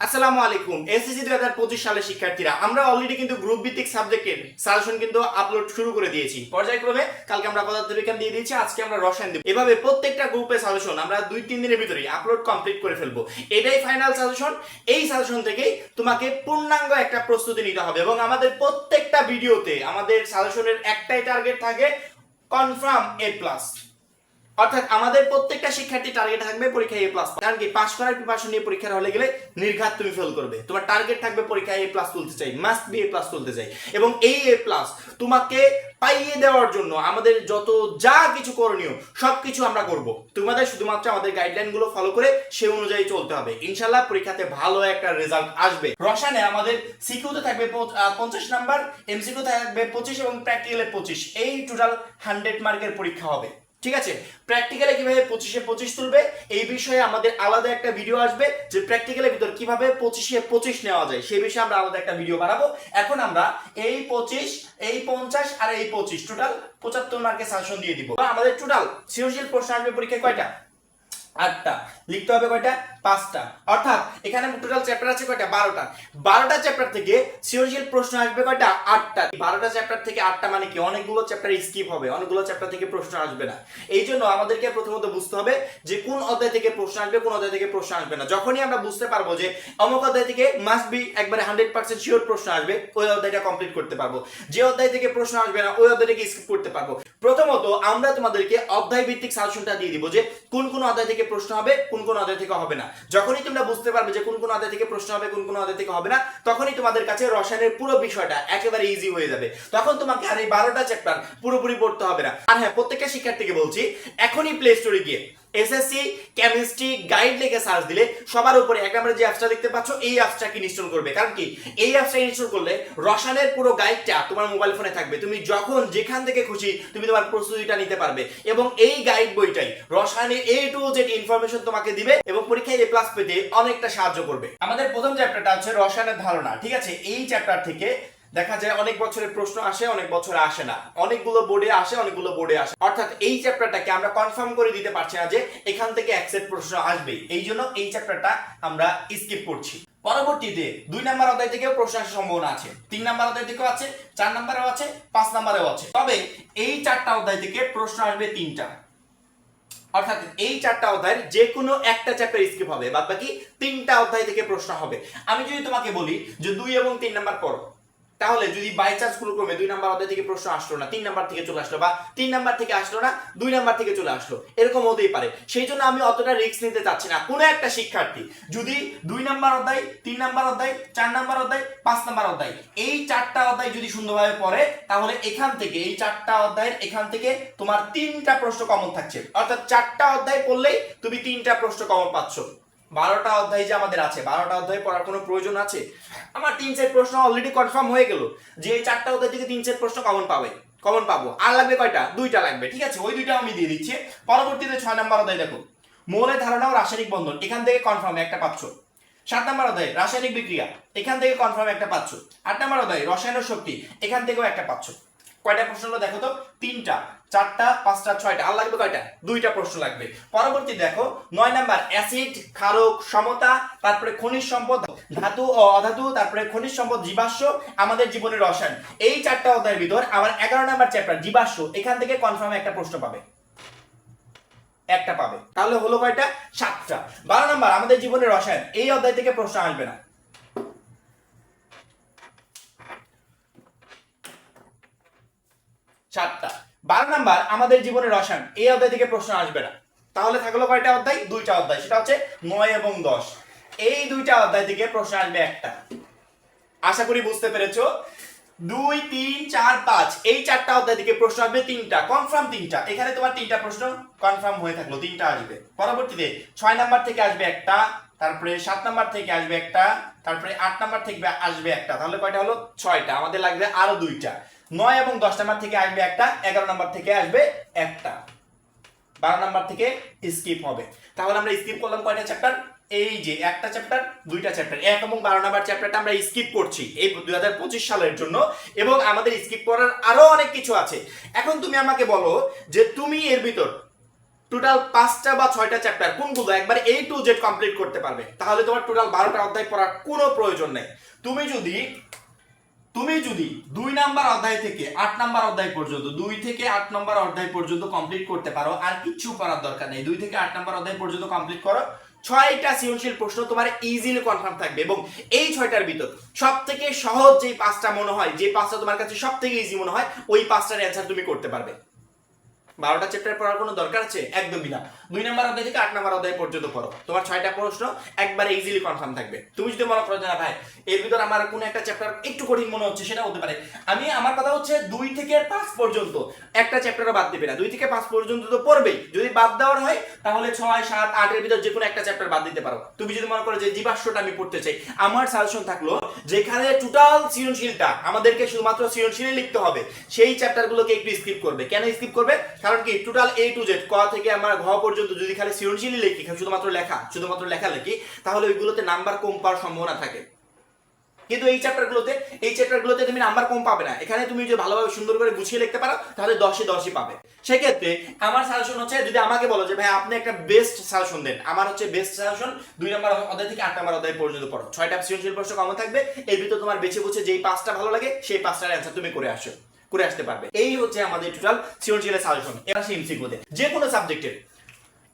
আসসালামু আলাইকুম। এসএসসি দুই হাজার পঁচিশ সালের শিক্ষার্থীরা, আমরা অলরেডি কিন্তু গ্রুপ ভিত্তিক সাবজেক্টের সাজেশন কিন্তু আপলোড শুরু করে দিয়েছি। পর্যায়ক্রমে কালকে আমরা পদার্থবিজ্ঞান দিয়ে দিয়েছি, আজকে আমরা রসায়ন দেব। এভাবে প্রত্যেকটা গ্রুপের সাজেশন আমরা দুই তিন দিনের ভিতরেই আপলোড কমপ্লিট করে ফেলব। এটাই ফাইনাল সাজেশন এই সাজেশন থেকেই তোমাকে পূর্ণাঙ্গ একটা প্রস্তুতি নিতে হবে এবং আমাদের প্রত্যেকটা ভিডিওতে আমাদের সাজেশনের একটাই টার্গেট থাকে কনফার্ম এ প্লাস অর্থাৎ আমাদের প্রত্যেকটা শিক্ষার্থী টার্গেট থাকবে পরীক্ষায় এ প্লাস কারণ কি? পাস করার প্রিপারেশন নিয়ে পরীক্ষার হলে গেলে নির্ঘাত তুমি ফেল করবে। তোমার টার্গেট থাকবে পরীক্ষায় এ প্লাস তুলতে চাই মাস্ট বি এ প্লাস তুলতে চাই। এবং এই এ প্লাস তোমাকে পাইয়ে দেওয়ার জন্য আমাদের যত যা কিছু করণীয় সব কিছু আমরা করব। তোমাদের শুধুমাত্র আমাদের গাইডলাইনগুলো ফলো করে সে অনুযায়ী চলতে হবে। ইনশাল্লাহ পরীক্ষাতে ভালো একটা রেজাল্ট আসবে। রসায়নে আমাদের সিকিউতে থাকবে পঞ্চাশ নাম্বার এমসিকিউ থাকবে পঁচিশ এবং প্র্যাকটিক্যালে পঁচিশ। এই টোটাল হান্ড্রেড মার্কের পরীক্ষা হবে। ঠিক আছে? প্র্যাকটিক্যালে কীভাবে পঁচিশে পঁচিশ তুলবে? এই বিষয়ে আমাদের আলাদা একটা ভিডিও আসবে যে প্র্যাকটিক্যালের ভিতর কীভাবে পঁচিশে পঁচিশ নেওয়া যায় সেই বিষয়ে আমরা আলাদা একটা ভিডিও বানাবো। এখন আমরা এই পঁচিশ, এই পঞ্চাশ আর এই পঁচিশ টোটাল পঁচাত্তর মার্কের সাজেশন দিয়ে দিব। আমাদের টোটাল সৃজনশীল প্রশ্ন আসবে পরীক্ষায় কয়টা? আটটা। লিখতে হবে কয়টা? পাঁচটা। অর্থাৎ এখানে টোটাল চ্যাপ্টার আছে কয়টা? বারোটা। বারোটা চ্যাপ্টার থেকে সৃজনশীল প্রশ্ন আসবে কয়টা? আটটা। বারোটা চ্যাপ্টার থেকে আটটা মানে কি? অনেকগুলো চ্যাপ্টার স্কিপ হবে। অনেকগুলো চ্যাপ্টার থেকে প্রশ্ন আসবে না। এই জন্য আমাদেরকে প্রথমত বুঝতে হবে যে কোন অধ্যায় থেকে প্রশ্ন আসবে, কোন অধ্যায় থেকে প্রশ্ন আসবে না। যখনই আমরা বুঝতে পারব যে অমুক অধ্যায় থেকে মাস্ট বি একবারে হান্ড্রেড পার্সেন্ট শিওর প্রশ্ন আসবে, ওই অধ্যায়টা কমপ্লিট করতে পারব। যে অধ্যায় থেকে প্রশ্ন আসবে না, ওই অধ্যায়টাকে স্কিপ করতে পারব? প্রথমত আমরা তোমাদেরকে অধ্যায় ভিত্তিক সাজেশনটা দিয়ে দিব যে কোন কোন অধ্যায় থেকে প্রশ্ন হবে, কোন কোন অধ্যায় থেকে হবে না। যখনই তোমরা বুঝতে পারবে যে কোন কোন অধ্যায় থেকে প্রশ্ন হবে, কোন কোন অধ্যায় থেকে হবে না, তখনই তোমাদের কাছে রসায়নের পুরো বিষয়টা একেবারে ইজি হয়ে যাবে। তখন তোমাকে আর এই বারোটা চ্যাপ্টার পুরোপুরি পড়তে হবে না। আর হ্যাঁ প্রত্যেকটা শিক্ষার্থীকে বলছি, এখনই প্লে স্টোরে গিয়ে এসএসসি কেমিস্ট্রি গাইড লিখে সার্চ দিলে সবার উপরে এক নম্বরে যে অ্যাপসটা দেখতে পাচ্ছ, এই অ্যাপসটাকে ইনস্টল করবে? কারণ কি, এই অ্যাপসটা ইনস্টল করলে রসায়নের পুরো গাইডটা তোমার মোবাইল ফোনে থাকবে। তুমি যখন যেখান থেকে খুশি তুমি তোমার প্রস্তুতিটা নিতে পারবে। এবং এই গাইড বইটাই রসায়নের এ টু জেড ইনফরমেশন তোমাকে দিবে এবং পরীক্ষায় এ প্লাস পেতে অনেকটা সাহায্য করবে। আমাদের প্রথম চ্যাপ্টারটা হচ্ছে রসায়নের ধারণা, ঠিক আছে? এই চ্যাপ্টার থেকে দেখা যায় অনেক বছরের প্রশ্ন আসে, অনেক বছরে আসে না। অনেকগুলো বোর্ডে আসে, অনেকগুলো বোর্ডে আসে। অর্থাৎ এই চ্যাপ্টারটাকে আমরা কনফার্ম করে দিতে পারছি না যে এখান থেকে অ্যাকসেপ্ট প্রশ্ন আসবে। এই জন্য এই চ্যাপ্টারটা আমরা স্কিপ করছি। পরবর্তীতে দুই নাম্বার অধ্যায় থেকেও প্রশ্ন আসার সম্ভাবনা আছে। তিন নাম্বার অধ্যায় থেকেও আছে, চার নাম্বারেও আছে, পাঁচ নাম্বারেও আছে। তবে এই চারটা অধ্যায় থেকে প্রশ্ন আসবে তিনটা। অর্থাৎ এই চারটা অধ্যায়ের যে কোনো একটা চ্যাপ্টার স্কিপ হবে বাদ বাকি তিনটা অধ্যায় থেকে প্রশ্ন হবে। আমি যদি তোমাকে বলি যে দুই এবং তিন নাম্বার পড়ো। তাহলে যদি বাই চান্স কোনো ক্রমে দুই নাম্বার অধ্যায় থেকে প্রশ্ন আসলো না, তিন নাম্বার থেকে চলে আসলো বা তিন নাম্বার থেকে আসলো না, দুই নাম্বার থেকে চলে আসলো, এরকম হতেই পারে। সেই জন্য আমি অতটা রিস্ক নিতে চাচ্ছি না। কোনো একটা শিক্ষার্থী যদি দুই নাম্বার অধ্যায়, তিন নাম্বার অধ্যায়, চার নাম্বার অধ্যায়, পাঁচ নাম্বার অধ্যায়, এই চারটা অধ্যায় যদি সুন্দরভাবে পড়ে, তাহলে এখান থেকে, এই চারটা অধ্যায়ের এখান থেকে তোমার তিনটা প্রশ্ন কমন থাকছে। অর্থাৎ চারটা অধ্যায় পড়লেই তুমি তিনটা প্রশ্ন কমন পাচ্ছ। বারোটা অধ্যায় যে আমাদের আছে, বারোটা অধ্যায় পড়ার কোনো প্রয়োজন আছে? আমার তিন সেট প্রশ্ন অলরেডি কনফার্ম হয়ে গেল যে এই চারটা অধ্যায় থেকে তিন সেট প্রশ্ন কমন পাবে। কমন পাবো। আর লাগবে কয়টা? দুইটা লাগবে, ঠিক আছে? ওই দুইটা আমি দিয়ে দিচ্ছি। পরবর্তীতে ছয় নাম্বার অধ্যায় দেখো। মৌলের ধারণা ও রাসায়নিক বন্ধন, এখান থেকে কনফার্ম একটা পাচ্ছ। সাত নাম্বার অধ্যায়, রাসায়নিক বিক্রিয়া, এখান থেকে কনফার্ম একটা পাচ্ছ। আট নাম্বার অধ্যায়, রসায়ন শক্তি, এখান থেকেও একটা পাচ্ছ। কয়টা প্রশ্ন হলো? দেখো তো, তিনটা, চারটা, পাঁচটা, ছয়টা। আর লাগবে কয়টা? দুইটা প্রশ্ন লাগবে। পরবর্তী দেখো, নয় নাম্বার, অ্যাসিড, ক্ষারক, সমতা, তারপরে খনিজ সম্পদ, ধাতু ও অধাতু, তারপরে খনিজ সম্পদ, জীবাশ্ম, আমাদের জীবনের রসায়ন। এই চারটা অধ্যায়ের ভিতর আমার এগারো নাম্বার চ্যাপ্টার জীবাশ্ম, এখান থেকে কনফার্ম একটা প্রশ্ন পাবে। একটা পাবে। তাহলে হলো কয়টা? সাতটা। বারো নাম্বার, আমাদের জীবনের রসায়ন। এই অধ্যায় থেকে প্রশ্ন আসবে না। সাতটা। বারো নাম্বার, আমাদের জীবনের রসায়ন। এই অধ্যায় থেকে প্রশ্ন আসবে না। তাহলে থাকল কয়টা অধ্যায়? দুইটা অধ্যায়। সেটা হচ্ছে নয় এবং দশ। এই দুইটা অধ্যায় থেকে প্রশ্ন আসবে একটা। আশা করি বুঝতে পেরেছ? দুই, তিন, চার, পাঁচ। এই চারটা অধ্যায় থেকে প্রশ্ন আসবে তিনটা। কনফার্ম তিনটা। এখানে তোমার তিনটা প্রশ্ন কনফার্ম হয়ে থাকল। তিনটা আসবে। পরবর্তীতে ছয় নাম্বার থেকে আসবে একটা, তারপরে সাত নাম্বার থেকে আসবে একটা, তারপরে আট নাম্বার থেকে আসবে একটা। তাহলে কয়টা হলো? ছয়টা। আমাদের লাগবে আরও দুইটা। নয় এবং দশ নাম্বার থেকে আসবে একটা, এগারো নাম্বার থেকে আসবে একটা। বারো নাম্বার থেকে স্কিপ হবে। তাহলে আমরা স্কিপ করলাম কয়টা চ্যাপ্টার এই যে একটা চ্যাপ্টার দুইটা চ্যাপ্টার এক এবং বারো নাম্বার চ্যাপ্টারটা আমরা স্কিপ করছি এই দুই হাজার পঁচিশ সালের জন্য এবং আমাদের স্কিপ করার আরও অনেক কিছু আছে। এখন তুমি আমাকে বলো যে তুমি এর ভিতর টোটাল পাঁচটা বা ছয়টা চ্যাপ্টার কোনগুলো একবার এই টু জেড কমপ্লিট করতে পারবে? তাহলে তোমার টোটাল বারোটা অধ্যায় পড়ার কোনো প্রয়োজন নেই। তুমি যদি তুমি যদি দুই নাম্বার অধ্যায় থেকে আট নাম্বার অধ্যায় পর্যন্ত, দুই থেকে আট নাম্বার অধ্যায় পর্যন্ত কমপ্লিট করতে পারো, আর কিচ্ছু করার দরকার নেই। দুই থেকে আট নাম্বার অধ্যায় পর্যন্ত কমপ্লিট করো। ছয়টা সৃজনশীল প্রশ্ন তোমার ইজিলি কনফার্ম থাকবে এবং এই ছয়টার ভিতর সব থেকে সহজ যে পাঁচটা মনে হয় যে পাঁচটা তোমার কাছে সব থেকে ইজি মনে হয়, ওই পাঁচটার অ্যান্সার তুমি করতে পারবে। বারোটা চ্যাপ্টার পড়ার কোনো দরকার আছে? একদমই না। দুই নাম্বার অধ্যায় থেকে আট নাম্বার অধ্যায় পর্যন্ত পড়ো। তোমার ছয়টা প্রশ্ন, একবারে ইজিলি কনফার্ম থাকবে। তুমি যদি মনে করো না ভাই, এর ভিতর আমার কোনো একটা চ্যাপ্টার একটু কঠিন মনে হচ্ছে সেটা হতে পারে। আমি, আমার কথা হচ্ছে দুই থেকে পাঁচ পর্যন্ত, একটা চ্যাপ্টারও বাদ দেবে না। দুই থেকে পাঁচ পর্যন্ত তো পড়বেই। যদি বাদ দেওয়ার হয়, তাহলে ছয়, সাত, আটের ভিতর যে কোনো একটা চ্যাপ্টার বাদ দিতে পারো। তুমি যদি মনে করো যে জীবাশ্মটা আমি পড়তে চাই, আমার সাজেশন থাকল যেখানে টোটাল সৃজনশীলটা আমাদেরকে শুধুমাত্র সৃজনশীলই লিখতে হবে। সেই চ্যাপ্টারগুলোকে একটু স্কিপ করবে। কেন স্কিপ করবে? কারণ কি টোটাল এ টু জেড ক থেকে আমার ঘ পর্যন্ত যদি খালি সৃজনশীলই লিখি শুধুমাত্র লেখা শুধুমাত্র লেখা লিখি, তাহলে ওইগুলোতে নাম্বার কম পাওয়ার সম্ভাবনা থাকে। কিন্তু এই চ্যাপ্টারগুলোতে এই চ্যাপ্টারগুলোতে তুমি নাম্বার কম পাবে না। এখানে তুমি যদি ভালোভাবে সুন্দর করে গুছিয়ে লিখতে পারো, তাহলে দশে দশই পাবে। সেক্ষেত্রে আমার সাজেশন হচ্ছে, যদি আমাকে বলো যে, ভাই, আপনি একটা বেস্ট সাজেশন দেন। আমার হচ্ছে বেস্ট সাজেশন দুই নম্বর অধ্যায় থেকে আট নম্বর অধ্যায় পর্যন্ত পড়ো। ছয়টা সৃজনশীল প্রশ্ন কম থাকবে, এর ভিতর তোমার বেছে বুঝে যেই পাঁচটা ভালো লাগে, সেই পাঁচটার অ্যান্সার তুমি করে আসো। করে আসতে পারবে। এই হচ্ছে আমাদের টোটাল সৃজনশীলের সাজেশন এবার সেই এমসিকিউতে যে কোনো সাবজেক্টের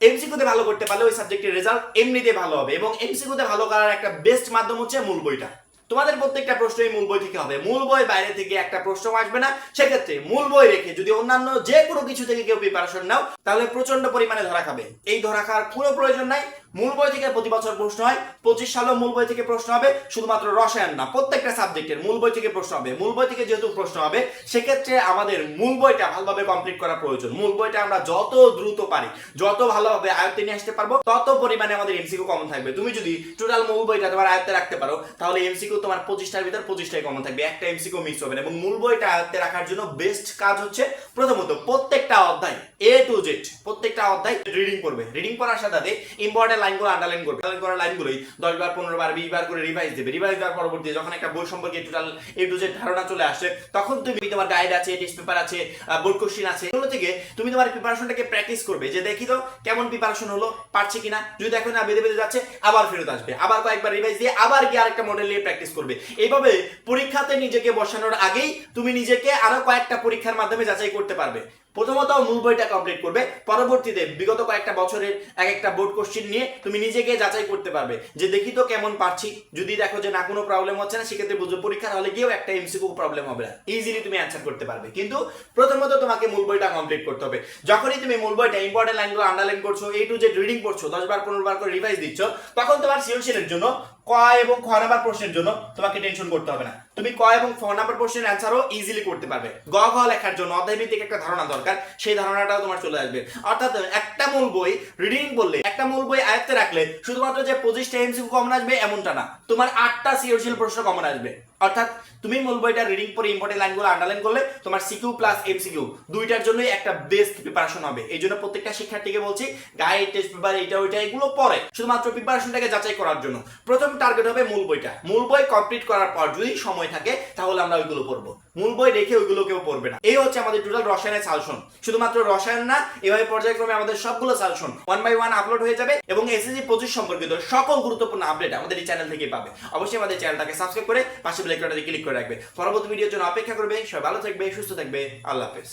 এমসিকিউতে ভালো করতে পারলে ওই সাবজেক্টের রেজাল্ট এমনিতে ভালো হবে এবং এমসিকিউতে ভালো করার একটা বেস্ট মাধ্যম হচ্ছে মূল বইটা। তোমাদের প্রত্যেকটা প্রশ্নই মূল বই থেকে হবে। মূল বই বাইরে থেকে একটা প্রশ্ন আসবে না। সেক্ষেত্রে মূল বই রেখে যদি অন্যান্য যে কোনো কিছু থেকে কেউ প্রিপারেশন নাও, তাহলে প্রচণ্ড পরিমাণে ধরা খাবে। এই ধরা খাওয়ার কোনো প্রয়োজন নাই। মূল বই থেকে প্রতি বছর প্রশ্ন হয়, পঁচিশ সালেও মূল বই থেকে প্রশ্ন হবে, শুধুমাত্র রসায়ন না, প্রত্যেকটা সাবজেক্টের মূল বই থেকে প্রশ্ন হবে। মূল বই থেকে যেহেতু প্রশ্ন হবে, সেক্ষেত্রে আমাদের মূল বইটা ভালোভাবে কমপ্লিট করা প্রয়োজন। মূল বইটা আমরা যত দ্রুত পারি, যত ভালোভাবে আয়ত্তে নিয়ে আসতে পারব, তত পরিমাণে আমাদের এমসিকিউ কমন থাকবে। তুমি যদি টোটাল মূল বইটা তোমার আয়ত্তে রাখতে পারো, তাহলে এমসিকিউ তোমার পঁচিশটার ভিতর পঁচিশটাই কমন থাকবে। একটা এমসিকিউ মিস হবে না এবং মূল বইটা আয়ত্তে রাখার জন্য বেস্ট কাজ হচ্ছে, প্রথমত প্রত্যেকটা অধ্যায় এ টু জেড প্রত্যেকটা অধ্যায় রিডিং করবে। রিডিং করার সাথে ইম্পর্টেন্ট লাইনগুলো আন্ডারলাইন করবে। আন্ডারলাইন করা লাইনগুলোই দশ বার, পনেরো বার, বিশ বার করে রিভাইজ দেবে। রিভাইজ দেওয়ার পরবর্তী যখন একটা বই সম্পর্কে টোটাল টু ধারণা চলে আসে, তখন তুমি তোমার গাইড আছে টেস্ট পেপার আছে বোর্ড কোশ্চিন আছে, এগুলো থেকে তুমি তোমার প্রিপারেশনটাকে প্র্যাকটিস করবে যে দেখি তো কেমন প্রিপারেশন হলো, পারছে কিনা। যদি দেখো না, বেঁধে বেঁধে যাচ্ছে, আবার ফেরত আসবে। আবার কয়েকবার রিভাইজ দিয়ে আবার গিয়ে আরেকটা মডেল নিয়ে প্র্যাকটিস করবে। এইভাবে পরীক্ষাতে নিজেকে বসানোর আগেই তুমি নিজেকে আরও কয়েকটা পরীক্ষার মাধ্যমে যাচাই করতে পারবে। প্রথমত মূল বইটা কমপ্লিট করবে। পরবর্তীতে বিগত কয়েকটা বছরের এক একটা বোর্ড কোশ্চিন নিয়ে তুমি নিজেকে যাচাই করতে পারবে। যে দেখি তো কেমন পারছি। যদি দেখো যে না, কোনো প্রবলেম হচ্ছে না, সেক্ষেত্রে বুঝো পরীক্ষার হলে গিয়েও একটা এমসিকিউ প্রবলেম হবে না। ইজিলি তুমি অ্যান্সার করতে পারবে। কিন্তু প্রথমত তোমাকে মূল বইটা কমপ্লিট করতে হবে। যখনই তুমি মূল বইটা ইম্পর্টেন্ট লাইনগুলো আন্ডারলাইন করছ এই টু জেড রিডিং করছ, দশ বার, পনেরো বার করে রিভাইজ দিচ্ছ, তখন তোমার সৃজনশীলের জন্য ক এবং খ নাম্বার প্রশ্নের জন্য তোমাকে টেনশন করতে হবে না। তুমি ক এবং খ নাম্বার প্রশ্নের অ্যান্সারও ইজিলি করতে পারবে। গ, ঘ লেখার জন্য অধ্যায়ভিত্তিক একটা ধারণা দরকার, সেই ধারণাটাও তোমার চলে আসবে। অর্থাৎ একটা মূল বই রিডিং বললে, একটা মূল বই আয়ত্তে রাখলে শুধুমাত্র যে পঁচিশটা এমসিকিউ কমন আসবে এমনটা না। তোমার আটটা সৃজনশীল প্রশ্ন কমন আসবে। অর্থাৎ তুমি মূল বইটা রিডিং পরে ইম্পর্টেন্ট লাইনগুলো আন্ডারলাইন করলে তোমার সিকিউ প্লাস এমসিকিউ দুইটার জন্যই একটা বেস্ট প্রিপারেশন হবে। এই জন্য প্রত্যেকটা শিক্ষার্থীকে বলছি গাইড টেস্ট পেপার এইটা, ওইটা, এগুলো পরে শুধুমাত্র প্রিপারেশনটাকে যাচাই করার জন্য। প্রথম টার্গেট হবে মূল বইটা। মূল বই কমপ্লিট করার পর যদি সময় থাকে, তাহলে আমরা ওইগুলো পড়ব। মূল বই রেখে ওইগুলো কেউ পড়বে না। এই হচ্ছে আমাদের টোটাল রসায়নের সাজেশন শুধুমাত্র রসায়ন না, এভাবে পর্যায়ক্রমে আমাদের সবগুলো suggestion one by one upload হয়ে যাবে এবং এসএসসি পঁচিশ সম্পর্কিত সকল গুরুত্বপূর্ণ আপডেট আমাদের এই চ্যানেল থেকে পাবে। অবশ্যই আমাদের চ্যানেলটাকে সাবস্ক্রাইব করে পাশে বেলাইকনটাতে ক্লিক করে রাখবে। পরবর্তী ভিডিওর জন্য অপেক্ষা করবে। সবাই ভালো থাকবে, সুস্থ থাকবে। আল্লাহ হাফেজ।